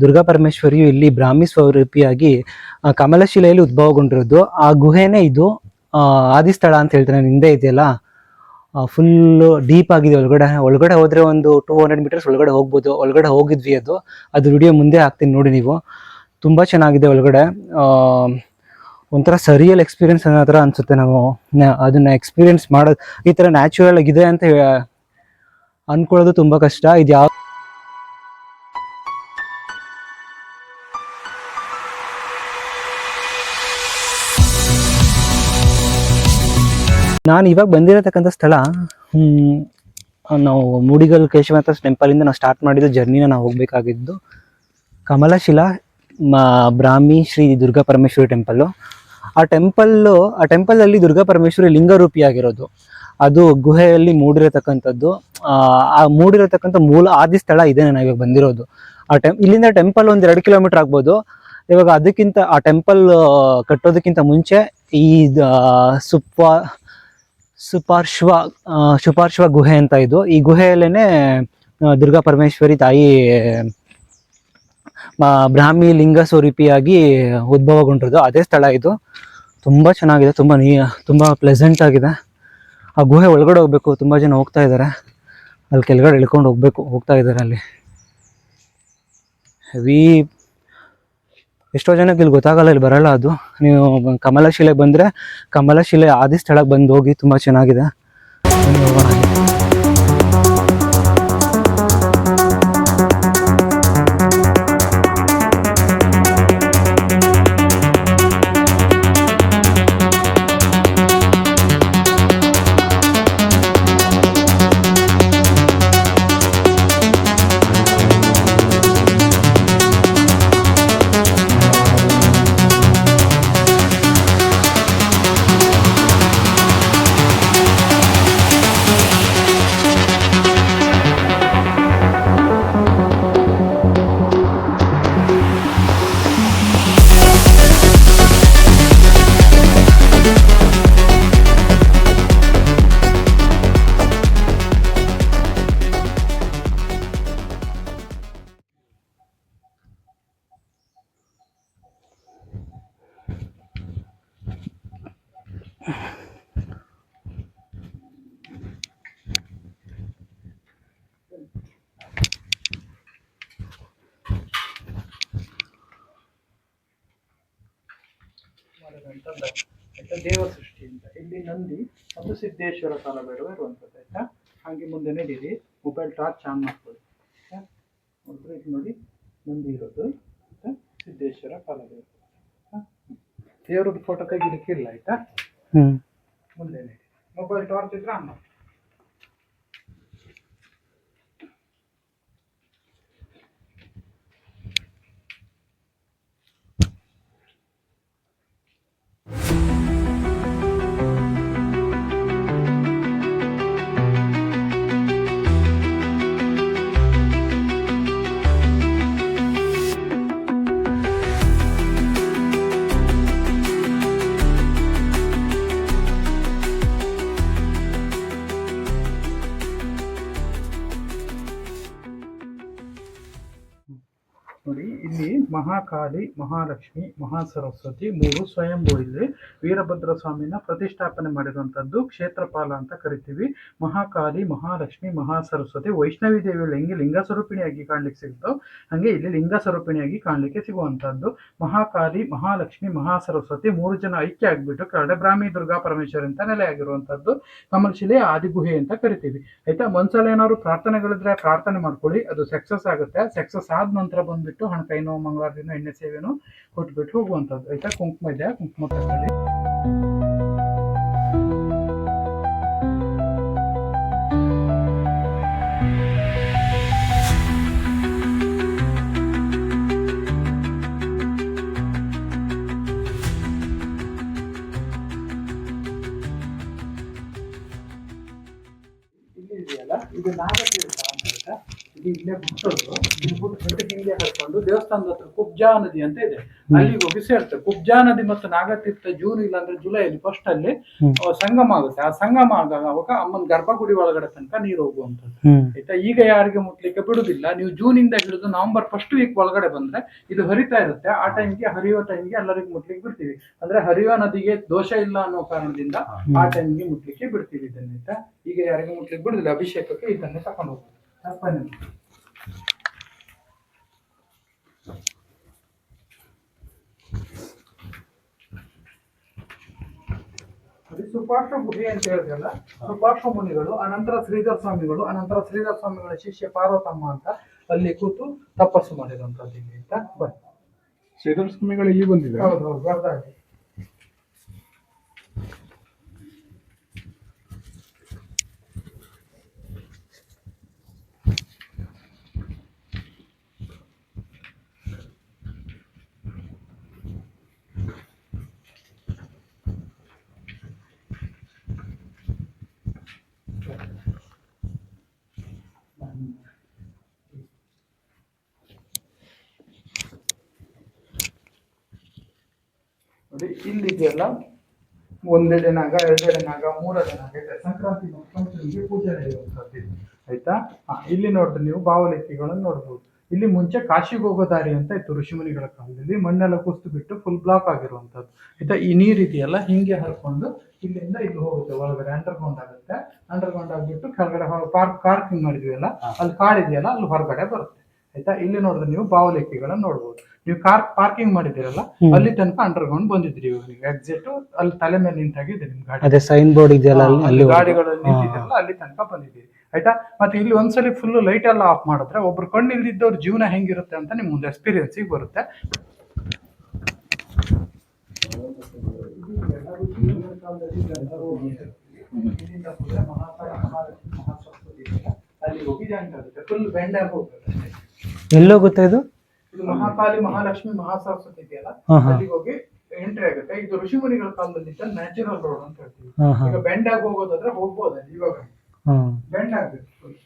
ದುರ್ಗಾ ಪರಮೇಶ್ವರಿಯು ಇಲ್ಲಿ ಬ್ರಾಹ್ಮಿ ಸ್ವರೂಪಿಯಾಗಿ ಕಮಲಶಿಲೆಯಲ್ಲಿ ಉದ್ಭವಗೊಂಡಿರೋದು. ಆ ಗುಹೆನೇ ಇದು. ಆದಿಸ್ಥಳ ಅಂತ ಹೇಳ್ತಾರೆ. ಹಿಂದೆ ಇದೆಯಲ್ಲ? ಫುಲ್ ಡೀಪ್ ಆಗಿದೆ ಒಳಗಡೆ. ಒಳಗಡೆ ಹೋದರೆ ಒಂದು ಟೂ ಹಂಡ್ರೆಡ್ ಮೀಟರ್ಸ್ ಒಳಗಡೆ ಹೋಗ್ಬೋದು. ಒಳಗಡೆ ಹೋಗಿದ್ವಿ ಅದು. ಅದು ವಿಡಿಯೋ ಮುಂದೆ ಹಾಕ್ತೀನಿ ನೋಡಿ ನೀವು. ತುಂಬ ಚೆನ್ನಾಗಿದೆ ಒಳಗಡೆ. ಒಂಥರ ಸರಿಯಲ್ ಎಕ್ಸ್ಪೀರಿಯನ್ಸ್ ಅನ್ನೋ ಥರ ಅನ್ಸುತ್ತೆ ನಾವು. ಅದನ್ನು ಎಕ್ಸ್ಪೀರಿಯನ್ಸ್ ಮಾಡೋದು ಈ ಥರ ನ್ಯಾಚುರಲ್ ಆಗಿದೆ ಅಂತ ಅಂದ್ಕೊಳ್ಳೋದು ತುಂಬಾ ಕಷ್ಟ. ಇದು ಯಾವ ನಾನು ಇವಾಗ ಬಂದಿರತಕ್ಕಂಥ ಸ್ಥಳ ನಾವು ಮೂಡಿಗಲ್ ಕೇಶವನಾಥ ಟೆಂಪಲ್ ಇಂದ ನಾವು ಸ್ಟಾರ್ಟ್ ಮಾಡಿದ ಜರ್ನಿನ ನಾವು ಹೋಗಬೇಕಾಗಿದ್ದು ಕಮಲಶಿಲಾ ಬ್ರಾಹ್ಮಿ ಶ್ರೀ ದುರ್ಗಾ ಪರಮೇಶ್ವರಿ ಟೆಂಪಲ್ಲು ಆ ಟೆಂಪಲ್ಲು ಆ ಟೆಂಪಲಲ್ಲಿ ದುರ್ಗಾ ಪರಮೇಶ್ವರಿ ಲಿಂಗರೂಪಿಯಾಗಿರೋದು ಅದು ಗುಹೆಯಲ್ಲಿ ಮೂಡಿರತಕ್ಕಂಥದ್ದು. ಆ ಮೂಡಿರತಕ್ಕಂಥ ಮೂಲ ಆದಿ ಸ್ಥಳ ಇದೆ ನಾನು ಇವಾಗ ಬಂದಿರೋದು. ಆ ಟೆಂ, ಇಲ್ಲಿಂದ ಟೆಂಪಲ್ ಒಂದು ಎರಡು ಕಿಲೋಮೀಟರ್ ಆಗ್ಬೋದು. ಇವಾಗ ಅದಕ್ಕಿಂತ, ಆ ಟೆಂಪಲ್ ಕಟ್ಟೋದಕ್ಕಿಂತ ಮುಂಚೆ ಈ ಸುಪ್ಪ ಸುಪಾರ್ಶ್ವ ಸುಪಾರ್ಶ್ವ ಗುಹೆ ಅಂತ ಇದು. ಈ ಗುಹೆಯಲ್ಲೇ ದುರ್ಗಾ ಪರಮೇಶ್ವರಿ ತಾಯಿ ಬ್ರಾಹ್ಮಿ ಲಿಂಗ ಸ್ವರೂಪಿಯಾಗಿ ಉದ್ಭವಗೊಂಡಿರೋದು. ಅದೇ ಸ್ಥಳ ಇದು. ತುಂಬ ಚೆನ್ನಾಗಿದೆ, ತುಂಬ ನೀ, ತುಂಬ ಪ್ಲೆಸೆಂಟ್ ಆಗಿದೆ. ಆ ಗುಹೆ ಒಳಗಡೆ ಹೋಗ್ಬೇಕು, ತುಂಬ ಜನ ಹೋಗ್ತಾ ಇದ್ದಾರೆ ಅಲ್ಲಿ ಕೆಳಗಡೆ ಇಳ್ಕೊಂಡು ಹೋಗ್ಬೇಕು, ಹೋಗ್ತಾ ಇದ್ದಾರೆ ಅಲ್ಲಿ. ಹೆವಿ ಎಷ್ಟೋ ಜನಕ್ಕೆ ಇಲ್ಲಿ ಗೊತ್ತಾಗಲ್ಲ, ಇಲ್ಲಿ ಬರಲ್ಲ ಅದು. ನೀವು ಕಮಲಶಿಲೆ ಬಂದರೆ ಕಮಲಶಿಲೆ ಆದಿ ಸ್ಥಳಕ್ಕೆ ಬಂದು ಹೋಗಿ ತುಂಬ ಚೆನ್ನಾಗಿದೆ. ಆಯ್ತಾ ದೇವ ಸೃಷ್ಟಿ ಅಂತ. ಇಲ್ಲಿ ನಂದಿ ಮತ್ತು ಸಿದ್ದೇಶ್ವರ ಕಾಲ ಬೇಡವ ಇರುವಂಥದ್ದು ಆಯ್ತಾ? ಹಾಗೆ ಮುಂದೆ ನಡೀರಿ. ಮೊಬೈಲ್ ಟಾರ್ಚ್ ಆನ್ ಮಾಡ್ಕೊಳ್ಳಿ ಆಯ್ತಾ? ನೋಡಿದ್ರೆ ಇದು ನೋಡಿ ನಂದಿ ಇರೋದು ಆಯ್ತಾ? ಸಿದ್ದೇಶ್ವರ ಸಾಲ ಬೇಡ ದೇವರದ್ದು ಫೋಟೋ ತೆಗಿಲಿಕ್ಕಿಲ್ಲ ಆಯ್ತಾ? ಹ್ಮ್. ಮುಂದೆ ನಡೀರಿ. ಮೊಬೈಲ್ ಟಾರ್ಚ್ ಇದ್ರೆ ಆನ್ ಮಾಡಿ ಮಹಾಕಾಳಿ, ಮಹಾಲಕ್ಷ್ಮಿ, ಮಹಾಸರಸ್ವತಿ ಮೂರು ಸ್ವಯಂಭೂ ಇಲ್ಲಿ ವೀರಭದ್ರ ಸ್ವಾಮಿನ ಪ್ರತಿಷ್ಠಾಪನೆ ಮಾಡಿರುವಂತದ್ದು ಕ್ಷೇತ್ರಪಾಲ ಅಂತ ಕರಿತೀವಿ. ಮಹಾಕಾಳಿ, ಮಹಾಲಕ್ಷ್ಮಿ, ಮಹಾಸರಸ್ವತಿ ವೈಷ್ಣವಿ ದೇವಿಯಲ್ಲಿ ಹೆಂಗೆ ಲಿಂಗ ಸ್ವರೂಪಿಣಿಯಾಗಿ ಕಾಣ್ಲಿಕ್ಕೆ ಸಿಗುತ್ತೋ ಹಂಗೆ ಇಲ್ಲಿ ಲಿಂಗ ಸ್ವರೂಪಿಣಿಯಾಗಿ ಕಾಣ್ಲಿಕ್ಕೆ ಸಿಗುವಂತದ್ದು ಮಹಾಕಾಳಿ, ಮಹಾಲಕ್ಷ್ಮಿ, ಮಹಾಸರಸ್ವತಿ ಮೂರು ಜನ ಐಕ್ಯ ಆಗಿಬಿಟ್ಟು ಕೆಳಗಡೆ ಬ್ರಾಹ್ಮಿ, ದುರ್ಗಾ, ಪರಮೇಶ್ವರಿ ಅಂತ ನೆಲೆಯಾಗಿರುವಂಥದ್ದು ಕಮಲಶಿಲೆ ಆದಿಗುಹೆ ಅಂತ ಕರಿತೀವಿ. ಆಯ್ತಾ, ಒಂದ್ಸಲ ಏನಾದ್ರು ಪ್ರಾರ್ಥನೆಗಳಿದ್ರೆ ಪ್ರಾರ್ಥನೆ ಮಾಡ್ಕೊಳ್ಳಿ. ಅದು ಸಕ್ಸಸ್ ಆಗುತ್ತೆ. ಸಕ್ಸಸ್ ಆದ ನಂತರ ಬಂದ್ಬಿಟ್ಟು ಹಣಕಾಯಿನೋ ಮಂಗಳವಾರದಿನೋ ಎಣ್ಣೆ ಸೇವೆನೋ ಕೊಟ್ಬಿಟ್ಟು ಹೋಗುವಂಥದ್ದು ಆಯ್ತಾ ಕುಂಕುಮ ಇದೆ ಕುಂಕುಮ ತಗೊಳ್ಳಿ ಇಲ್ಲಿ ಇದೆಯಲ್ಲ ಇದು ನಾಗತೀರ್ಥ ಅಂತ ಆಯ್ತಾ ಇದು ಇಲ್ಲಿ ಹಿಂಗೆ ಹಾಕೊಂಡು ದೇವಸ್ಥಾನದ ಹತ್ರ ಕುಬ್ಜಾ ನದಿ ಅಂತ ಇದೆ. ಅಲ್ಲಿಗೆ ಹೋಗಿ ಸೇರ್ತದೆ ಕುಬ್ಜಾ ನದಿ ಮತ್ತು ನಾಗತೀರ್ಥ ಜೂನ್ ಇಲ್ಲ ಅಂದ್ರೆ ಜುಲೈಲಿ ಫಸ್ಟ್ ಅಲ್ಲಿ. ಸಂಗಮ ಆಗುತ್ತೆ. ಆ ಸಂಗಮ ಆಗುವಾಗ ಅಮ್ಮನ ಗರ್ಭಗುಡಿ ಒಳಗಡೆ ತನಕ ನೀರು ಹೋಗುವಂಥದ್ದು. ಆಯ್ತಾ? ಈಗ ಯಾರಿಗೆ ಮುಟ್ಲಿಕ್ಕೆ ಬಿಡುದಿಲ್ಲ. ನೀವು ಜೂನ್ ಇಂದ ಹಿಡಿದು ನವೆಂಬರ್ ಫಸ್ಟ್ ವೀಕ್ ಒಳಗಡೆ ಬಂದ್ರೆ ಇದು ಹರಿತಾ ಇರುತ್ತೆ. ಆ ಟೈಮ್ಗೆ ಹರಿಯುವ ಟೈಮ್ಗೆ ಎಲ್ಲರಿಗೂ ಮುಟ್ಲಿಕ್ಕೆ ಬಿಡ್ತೀವಿ. ಅಂದ್ರೆ ಹರಿಯುವ ನದಿಗೆ ದೋಷ ಇಲ್ಲ ಅನ್ನೋ ಕಾರಣದಿಂದ ಆ ಟೈಮ್ಗೆ ಮುಟ್ಲಿಕ್ಕೆ ಬಿಡ್ತೀವಿ ಇದನ್ನ ಆಯ್ತಾ? ಈಗ ಯಾರಿಗೂ ಮುಟ್ಲಿಕ್ಕೆ ಬಿಡುದಿಲ್ಲ. ಅಭಿಷೇಕಕ್ಕೆ ಇದನ್ನೇ ತಕೊಂಡು ಹೋಗ್ತೀವಿ ಸುಪಾರ್ಶ್ವ ಗುಹೆ ಅಂತ ಹೇಳಿದ್ರಲ್ಲ? ಸುಪಾರ್ಶ್ವ ಮುನಿಗಳು ಅನಂತರ ಶ್ರೀಧರ್ ಸ್ವಾಮಿಗಳು ಅನಂತರ ಶ್ರೀಧರ್ ಸ್ವಾಮಿಗಳ ಶಿಷ್ಯ ಪಾರ್ವತಮ್ಮ ಅಂತ ಅಲ್ಲಿ ಕೂತು ತಪಸ್ಸು ಮಾಡಿರುವಂತದ್ದು ಇಲ್ಲಿ ಅಂತ ಬನ್ನಿ ಶ್ರೀಧರ್ ಸ್ವಾಮಿಗಳು ಇಲ್ಲಿ ಬಂದಿದೆ ಹೌದು ಹೌದು ಬರ್ದಾಗಿ ನೋಡಿ ಇಲ್ಲಿದೆಯಲ್ಲ ಒಂದೆಡೆ ನಾಗ ಎರಡೆಡೆ ನಾಗ ಮೂರಡೆ ನಾಗ ಇದೆ. ಸಂಕ್ರಾಂತಿ ಮತ್ತು ಪಂಚಮಿಗೆ ಪೂಜೆ ನಡೆಯುವಂಥದ್ದು. ಆಯ್ತಾ? ಹಾ, ಇಲ್ಲಿ ನೋಡ್ರಿ ನೀವು ಭಾವಲಿಪಿಗಳನ್ನು ನೋಡ್ಬೋದು. ಇಲ್ಲಿ ಮುಂಚೆ ಕಾಶಿಗೆ ಹೋಗೋ ದಾರಿ ಅಂತ ಇತ್ತು ಋಷಿಮುನಿಗಳ ಕಾಲದಲ್ಲಿ. ಮಣ್ಣೆಲ್ಲ ಕುಸ್ತು ಬಿಟ್ಟು ಫುಲ್ ಬ್ಲಾಕ್ ಆಗಿರುವಂಥದ್ದು. ಆಯ್ತಾ? ಈ ನೀರು ಇದೆಯಲ್ಲ ಹಿಂಗೆ ಹರ್ಕೊಂಡು ಇಲ್ಲಿಂದ ಇಲ್ಲಿ ಹೋಗುತ್ತೆ. ಒಳಗಡೆ ಅಂಡರ್ಗ್ರೌಂಡ್ ಆಗುತ್ತೆ. ಅಂಡರ್ಗ್ರೌಂಡ್ ಆಗಿಬಿಟ್ಟು ಕೆಳಗಡೆ ಪಾರ್ಕ್ ಪಾರ್ಕಿಂಗ್ ಮಾಡಿದ್ವಿ ಅಲ್ಲ? ಅಲ್ಲಿ ಕಾಡಿದೆಯಲ್ಲ ಅಲ್ಲಿ ಹೊರಗಡೆ ಬರುತ್ತೆ. ಆಯ್ತಾ? ಇಲ್ಲಿ ನೋಡಿದ್ರೆ ನೀವು ಭಾವಲೇಖಿಗಳನ್ನ ನೋಡ್ಬೋದು. ನೀವು ಕಾರ್ ಪಾರ್ಕಿಂಗ್ ಮಾಡಿದಿರಲ್ಲ ಅಲ್ಲಿ ತನಕ ಅಂಡರ್ಗ್ರೌಂಡ್ ಬಂದಿದ್ರಿ ಇವಾಗ ನೀವು. ಎಕ್ಸಿಟ್ ಅಲ್ಲಿ ತಲೆ ಮೇಲೆ ನಿಂತಾಗಿದೆ ನಿಮ್ ಗಾಡಿ. ಅದೇ ಸೈನ್ ಬೋರ್ಡ್ ಇದೆಯಲ್ಲ ಅಲ್ಲಿ ಗಾಡಿಗಳು ಅಲ್ಲಿ ಅಲ್ಲಿ ಗಾಡಿಗಳಲ್ಲಿ ನಿಂತಿದ್ರಲ್ಲ ಅಲ್ಲಿ ತನಕ ಬಂದಿದ್ದೀರಿ. ಆಯ್ತಾ? ಮತ್ತೆ ಇಲ್ಲಿ ಒಂದ್ಸಲಿ ಫುಲ್ ಲೈಟ್ ಎಲ್ಲ ಆಫ್ ಮಾಡಿದ್ರೆ ಒಬ್ರು ಕಣ್ಣು ಇಲ್ದಿದ್ದವ್ರ ಜೀವನ ಹೆಂಗಿರುತ್ತೆ ಅಂತ ನಿಮ್ ಒಂದು ಎಕ್ಸ್ಪೀರಿಯನ್ಸಿಗೆ ಬರುತ್ತೆ. ಅಲ್ಲಿ ಹೋಗಿ ಜಾಯಿಂಟ್ ಆಗುತ್ತೆ ಫುಲ್ ಬೆಂಡ್ ಆಗಿ ಹೋಗುತ್ತೆ ಎಲ್ಲೋ ಗೊತ್ತಾ ಇದು? ಇದು ಮಹಾಕಾಲಿ ಮಹಾಲಕ್ಷ್ಮಿ ಮಹಾಸರಸ್ವತಿ ಇದೆಯಲ್ಲ? ಹಾ, ಹಾ. ಅಲ್ಲಿಗೆ ಹೋಗಿ ಎಂಟ್ರಿ ಆಗುತ್ತೆ. ಇದು ಋಷಿಮುನಿಗಳ ಕಾಲದಲ್ಲಿ ನ್ಯಾಚುರಲ್ ರೋಡ್ ಅಂತ ಹೇಳ್ತೀವಿ. ಹಾ ಹಾ. ಈಗ ಬೆಂಡ್ ಆಗಿ ಹೋಗೋದಾದ್ರೆ ಹೋಗ್ಬೋದು ಅಲ್ಲಿ ಇವಾಗ. ಹಾ. ಬೆಂಡ್ ಆಗ್ಬೇಕು.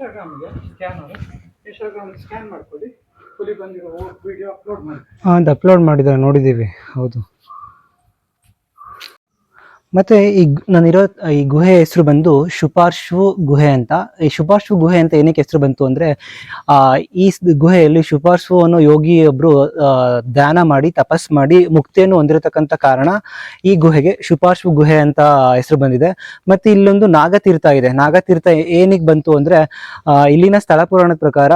ಇನ್ಸ್ಟಾಗ್ರಾಮ್ಗೆ ಸ್ಕ್ಯಾನರ್ ಇನ್ಸ್ಟಾಗ್ರಾಮ್ ಸ್ಕ್ಯಾನ್ ಮಾಡ್ಕೊಳ್ಳಿ. ಹುಲಿ ಬಂದಿರೋ ವಿಡಿಯೋ ಅಪ್ಲೋಡ್ ಮಾಡಿ. ಹಾಂ, ಅದು ಅಪ್ಲೋಡ್ ಮಾಡಿದ್ದಾರೆ, ನೋಡಿದ್ದೀವಿ. ಹೌದು. ಮತ್ತೆ ಈ ನಾನಿರೋ ಈ ಗುಹೆ ಹೆಸರು ಬಂದು ಶುಪಾರ್ಶು ಗುಹೆ ಅಂತ. ಈ ಶುಪಾರ್ಶು ಗುಹೆ ಅಂತ ಏನಕ್ಕೆ ಹೆಸರು ಬಂತು ಅಂದ್ರೆ, ಆ, ಈ ಗುಹೆಯಲ್ಲಿ ಶುಪಾರ್ಶು ಅನ್ನೋ ಯೋಗಿ ಒಬ್ರು ಧ್ಯಾನ ಮಾಡಿ, ತಪಸ್ ಮಾಡಿ ಮುಕ್ತಿಯನ್ನು ಹೊಂದಿರತಕ್ಕಂಥ ಕಾರಣ ಈ ಗುಹೆಗೆ ಶುಪಾರ್ಶು ಗುಹೆ ಅಂತ ಹೆಸರು ಬಂದಿದೆ. ಮತ್ತೆ ಇಲ್ಲೊಂದು ನಾಗತೀರ್ಥ ಇದೆ. ನಾಗತೀರ್ಥ ಏನಿಗೆ ಬಂತು ಅಂದ್ರೆ ಇಲ್ಲಿನ ಸ್ಥಳ ಪುರಾಣದ ಪ್ರಕಾರ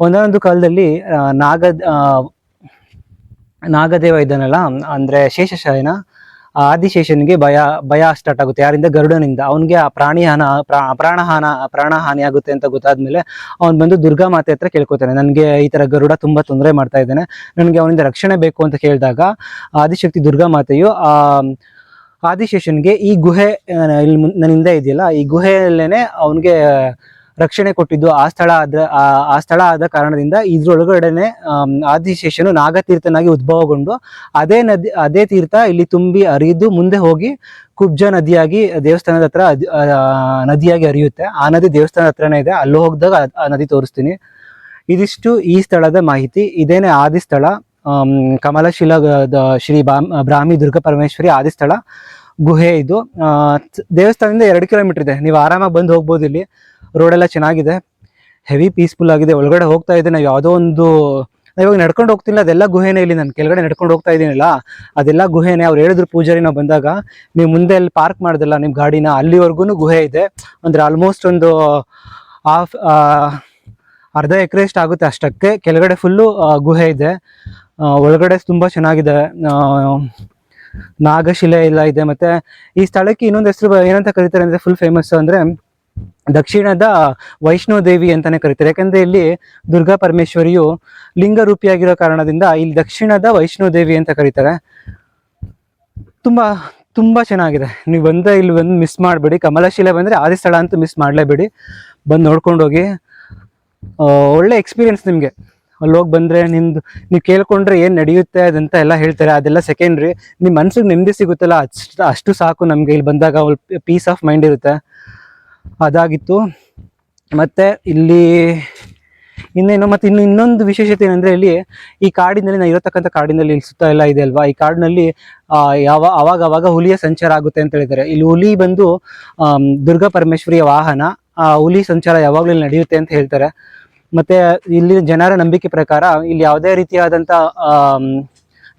ಒಂದೊಂದು ಕಾಲದಲ್ಲಿ ನಾಗ ನಾಗದೇವ ಇದ್ದಾನಲ್ಲ, ಅಂದ್ರೆ ಶೇಷಶಯನ ಆದಿಶೇಷನಿಗೆ ಭಯ ಭಯ ಸ್ಟಾರ್ಟ್ ಆಗುತ್ತೆ. ಯಾರಿಂದ? ಗರುಡನಿಂದ. ಅವನಿಗೆ ಆ ಪ್ರಾಣಿ ಹಾನ ಪ್ರಾ- ಪ್ರಾಣ ಹಾನಿ ಆಗುತ್ತೆ ಅಂತ ಗೊತ್ತಾದ್ಮೇಲೆ ಅವ್ನು ಬಂದು ದುರ್ಗಾ ಮಾತೆ ಹತ್ರ ಕೇಳ್ಕೊತಾನೆ. ನನಗೆ ಈ ತರ ಗರುಡ ತುಂಬಾ ತೊಂದರೆ ಮಾಡ್ತಾ ಇದ್ದಾನೆ. ನನಗೆ ಅವನಿಂದ ರಕ್ಷಣೆ ಬೇಕು ಅಂತ ಕೇಳಿದಾಗ ಆದಿಶಕ್ತಿ ದುರ್ಗಾ ಮಾತೆಯು ಆ, ಆದಿಶೇಷನ್ಗೆ ಈ ಗುಹೆ ಇಲ್ಲಿ ಮುನ್- ನನ್ನ ಹಿಂದೆ ಇದೆಯಲ್ಲ, ಈ ಗುಹೆಯಲ್ಲೇನೆ ಅವನಿಗೆ ರಕ್ಷಣೆ ಕೊಟ್ಟಿದ್ದು ಆ ಸ್ಥಳ ಆದ ಆ- ಸ್ಥಳ ಆದ ಕಾರಣದಿಂದ ಇದ್ರೊಳಗಡೆನೆ ಆದಿಶೇಷನು ನಾಗತೀರ್ಥನಾಗಿ ಉದ್ಭವಗೊಂಡು ಅದೇ ನದಿ, ಅದೇ ತೀರ್ಥ ಇಲ್ಲಿ ತುಂಬಿ ಹರಿದು ಮುಂದೆ ಹೋಗಿ ಕುಬ್ಜ ನದಿಯಾಗಿ, ದೇವಸ್ಥಾನದ ಹತ್ರ ನದಿಯಾಗಿ ಹರಿಯುತ್ತೆ. ಆ ನದಿ ದೇವಸ್ಥಾನದ ಹತ್ರನೇ ಇದೆ. ಅಲ್ಲಿ ಹೋಗಿದಾಗ ಆ ನದಿ ತೋರಿಸ್ತೀನಿ. ಇದಿಷ್ಟು ಈ ಸ್ಥಳದ ಮಾಹಿತಿ. ಇದೇನೆ ಆದಿ ಸ್ಥಳ. ಕಮಲಶಿಲ ಶ್ರೀ ಬ್ರಾಹ್ಮಿ ದುರ್ಗಾ ಪರಮೇಶ್ವರಿ ಆದಿ ಸ್ಥಳ. ಗುಹೆ ಇದು. ದೇವಸ್ಥಾನದಿಂದ ಎರಡು ಕಿಲೋಮೀಟರ್ ಇದೆ. ನೀವು ಆರಾಮಾಗಿ ಬಂದು ಹೋಗ್ಬೋದು ಇಲ್ಲಿ. ರೋಡ್ ಎಲ್ಲ ಚೆನ್ನಾಗಿದೆ. ಹೆವಿ ಪೀಸ್ಫುಲ್ ಆಗಿದೆ. ಒಳಗಡೆ ಹೋಗ್ತಾ ಇದ್ದೆ ನಾವು ಯಾವುದೋ ಒಂದು ಇವಾಗ ನಡ್ಕೊಂಡು ಹೋಗ್ತಿಲ್ಲ. ಅದೆಲ್ಲ ಗುಹೆನೇ ಇಲ್ಲಿ. ನಾನು ಕೆಳಗಡೆ ನಡ್ಕೊಂಡು ಹೋಗ್ತಾ ಇದ್ದೀನಲ್ಲ. ಅದೆಲ್ಲ ಗುಹೆನೇ. ಅವ್ರು ಹೇಳಿದ್ರು ಪೂಜಾರಿ ನಾವು ಬಂದಾಗ, ನೀವು ಮುಂದೆ ಅಲ್ಲಿ ಪಾರ್ಕ್ ಮಾಡ್ದಲ್ಲ. ನಿಮ್ಮ ಗಾಡಿನ ಅಲ್ಲಿವರೆಗೂ ಗುಹೆ ಇದೆ. ಅಂದರೆ ಆಲ್ಮೋಸ್ಟ್ ಒಂದು ಹಾಫ್ ಅರ್ಧ ಎಕರೆ ಎಷ್ಟು ಆಗುತ್ತೆ ಅಷ್ಟಕ್ಕೆ. ಕೆಳಗಡೆ ಫುಲ್ಲು ಗುಹೆ ಇದೆ. ಒಳಗಡೆ ತುಂಬ ಚೆನ್ನಾಗಿದೆ. ನಾಗಶಿಲೆ ಎಲ್ಲ ಇದೆ. ಮತ್ತು ಈ ಸ್ಥಳಕ್ಕೆ ಇನ್ನೊಂದು ಹೆಸರು ಏನಂತ ಕರೀತಾರೆ ಅಂದರೆ ಫುಲ್ ಫೇಮಸ್ ಅಂದ್ರೆ ದಕ್ಷಿಣದ ವೈಷ್ಣೋ ದೇವಿ ಅಂತಾನೆ ಕರೀತಾರೆ. ಯಾಕಂದ್ರೆ ಇಲ್ಲಿ ದುರ್ಗಾ ಪರಮೇಶ್ವರಿಯು ಲಿಂಗ ರೂಪಿಯಾಗಿರೋ ಕಾರಣದಿಂದ ಇಲ್ಲಿ ದಕ್ಷಿಣದ ವೈಷ್ಣೋ ದೇವಿ ಅಂತ ಕರೀತಾರೆ. ತುಂಬಾ ತುಂಬಾ ಚೆನ್ನಾಗಿದೆ. ನೀವು ಬಂದ್ರೆ ಇಲ್ಲಿ ಬಂದು ಮಿಸ್ ಮಾಡಬೇಡಿ. ಕಮಲಶಿಲೆ ಬಂದ್ರೆ ಆದಿ ಸ್ಥಳ ಅಂತೂ ಮಿಸ್ ಮಾಡಲೇಬೇಡಿ. ಬಂದು ನೋಡ್ಕೊಂಡು ಹೋಗಿ ಒಳ್ಳೆ ಎಕ್ಸ್ಪೀರಿಯನ್ಸ್ ನಿಮಗೆ. ಅಲ್ಲಿ ಹೋಗಿ ಬಂದ್ರೆ ನಿಮ್ದು, ನೀವು ಕೇಳ್ಕೊಂಡ್ರೆ ಏನು ನಡೆಯುತ್ತೆ ಅದಂತ ಎಲ್ಲ ಹೇಳ್ತಾರೆ. ಅದೆಲ್ಲ ಸೆಕೆಂಡ್ರಿ ನಿಮ್ಮ ಮನ್ಸಿಗೆ ನೆಮ್ಮದಿ ಸಿಗುತ್ತಲ್ಲ, ಅಷ್ಟು ಅಷ್ಟು ಸಾಕು ನಮಗೆ. ಇಲ್ಲಿ ಬಂದಾಗ ಪೀಸ್ ಆಫ್ ಮೈಂಡ್ ಇರುತ್ತೆ. ಅದಾಗಿತ್ತು. ಮತ್ತು ಇಲ್ಲಿ ಇನ್ನೇನು, ಮತ್ತು ಇನ್ನು ಇನ್ನೊಂದು ವಿಶೇಷತೆ ಏನಂದರೆ ಇಲ್ಲಿ ಈ ಕಾಡಿನಲ್ಲಿ ನಾನು ಇರತಕ್ಕಂಥ ಕಾಡಿನಲ್ಲಿ ಇಲ್ಲಿ ಸುತ್ತ ಎಲ್ಲ ಇದೆ ಅಲ್ವಾ? ಈ ಕಾಡಿನಲ್ಲಿ ಯಾವ ಅವಾಗ ಅವಾಗ ಹುಲಿಯ ಸಂಚಾರ ಆಗುತ್ತೆ ಅಂತ ಹೇಳಿದ್ದಾರೆ. ಇಲ್ಲಿ ಹುಲಿ ಬಂದು ದುರ್ಗಾ ಪರಮೇಶ್ವರಿಯ ವಾಹನ, ಆ ಹುಲಿ ಸಂಚಾರ ಯಾವಾಗಲೂ ನಡೆಯುತ್ತೆ ಅಂತ ಹೇಳ್ತಾರೆ. ಮತ್ತು ಇಲ್ಲಿ ಜನರ ನಂಬಿಕೆ ಪ್ರಕಾರ ಇಲ್ಲಿ ಯಾವುದೇ ರೀತಿಯಾದಂಥ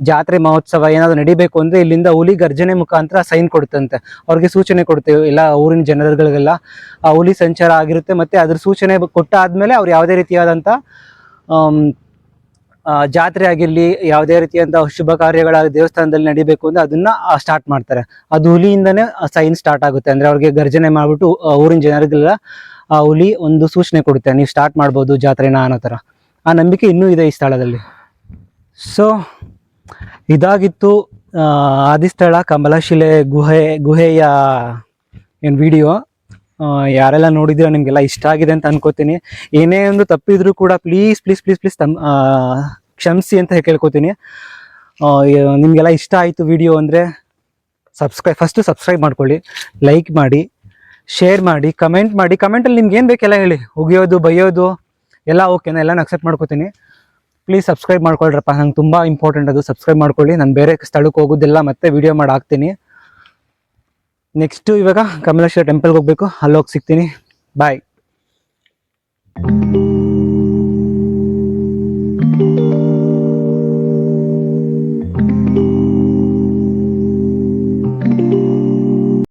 ಜಾತ್ರೆ ಮಹೋತ್ಸವ ಏನಾದ್ರು ನಡಿಬೇಕು ಅಂದ್ರೆ ಇಲ್ಲಿಂದ ಹುಲಿ ಗರ್ಜನೆ ಮುಖಾಂತರ ಸೈನ್ ಕೊಡುತ್ತಂತೆ. ಅವ್ರಿಗೆ ಸೂಚನೆ ಕೊಡ್ತೇವೆ ಎಲ್ಲ ಊರಿನ ಜನರುಗಳಿಗೆಲ್ಲ. ಆ ಹುಲಿ ಸಂಚಾರ ಆಗಿರುತ್ತೆ ಮತ್ತೆ ಅದ್ರ ಸೂಚನೆ ಕೊಟ್ಟಾದ್ಮೇಲೆ ಅವ್ರು ಯಾವುದೇ ರೀತಿಯಾದಂಥ ಜಾತ್ರೆ ಆಗಿರಲಿ, ಯಾವುದೇ ರೀತಿಯಂತ ಶುಭ ಕಾರ್ಯಗಳ ದೇವಸ್ಥಾನದಲ್ಲಿ ನಡಿಬೇಕು ಅಂದ್ರೆ ಅದನ್ನ ಸ್ಟಾರ್ಟ್ ಮಾಡ್ತಾರೆ. ಅದು ಹುಲಿಯಿಂದನೇ ಸೈನ್ ಸ್ಟಾರ್ಟ್ ಆಗುತ್ತೆ. ಅಂದ್ರೆ ಅವ್ರಿಗೆ ಗರ್ಜನೆ ಮಾಡ್ಬಿಟ್ಟು ಊರಿನ ಜನರಿಗೆಲ್ಲ, ಆ, ಹುಲಿ ಒಂದು ಸೂಚನೆ ಕೊಡುತ್ತೆ. ನೀವು ಸ್ಟಾರ್ಟ್ ಮಾಡ್ಬೋದು ಜಾತ್ರೆನ ಅನ್ನೋ ಥರ. ಆ ನಂಬಿಕೆ ಇನ್ನೂ ಇದೆ ಈ ಸ್ಥಳದಲ್ಲಿ. ಸೊ ಇದಾಗಿತ್ತು ಆದಿಸ್ಥಳ ಕಮಲಶಿಲೆ ಗುಹೆ, ಗುಹೆಯ ಏನು ವಿಡಿಯೋ ಯಾರೆಲ್ಲ ನೋಡಿದ್ರೆ ನಿಮಗೆಲ್ಲ ಇಷ್ಟ ಆಗಿದೆ ಅಂತ ಅನ್ಕೋತೀನಿ. ಏನೇ ಒಂದು ತಪ್ಪಿದ್ರು ಕೂಡ ಪ್ಲೀಸ್ ಪ್ಲೀಸ್ ಪ್ಲೀಸ್ ಪ್ಲೀಸ್ ತಮ್ ಕ್ಷಮಿಸಿ ಅಂತ ಕೇಳ್ಕೊತೀನಿ. ನಿಮಗೆಲ್ಲ ಇಷ್ಟ ಆಯಿತು ವಿಡಿಯೋ ಅಂದರೆ ಸಬ್ಸ್ಕ್ರೈಬ್ ಫಸ್ಟು ಸಬ್ಸ್ಕ್ರೈಬ್ ಮಾಡ್ಕೊಳ್ಳಿ ಲೈಕ್ ಮಾಡಿ ಶೇರ್ ಮಾಡಿ ಕಮೆಂಟ್ ಮಾಡಿ ಕಮೆಂಟಲ್ಲಿ ನಿಮ್ಗೆ ಏನು ಬೇಕೆಲ್ಲ ಹೇಳಿ. ಉಗಿಯೋದು, ಬೈಯೋದು, ಎಲ್ಲ ಓಕೆನಾ ಎಲ್ಲ ಅಕ್ಸೆಪ್ಟ್ ಮಾಡ್ಕೋತೀನಿ. ಪ್ಲೀಸ್ ಸಬ್ಸ್ಕ್ರೈಬ್ ಮಾಡ್ಕೊಳ್ರಪ್ಪ. ನಂಗೆ ತುಂಬ ಇಂಪಾರ್ಟೆಂಟ್ ಅದು. ಸಬ್ಸ್ಕ್ರೈಬ್ ಮಾಡ್ಕೊಳ್ಳಿ. ನಾನು ಬೇರೆ ಸ್ಥಳಕ್ಕೆ ಹೋಗೋದಿಲ್ಲ, ಮತ್ತೆ ವೀಡಿಯೋ ಮಾಡಿ ಹಾಕ್ತೀನಿ. ನೆಕ್ಸ್ಟು ಇವಾಗ ಕಮಲೇಶ್ವರ ಟೆಂಪಲ್ಗೆ ಹೋಗ್ಬೇಕು. ಅಲ್ಲೋಗಿ ಸಿಗ್ತೀನಿ. ಬಾಯ್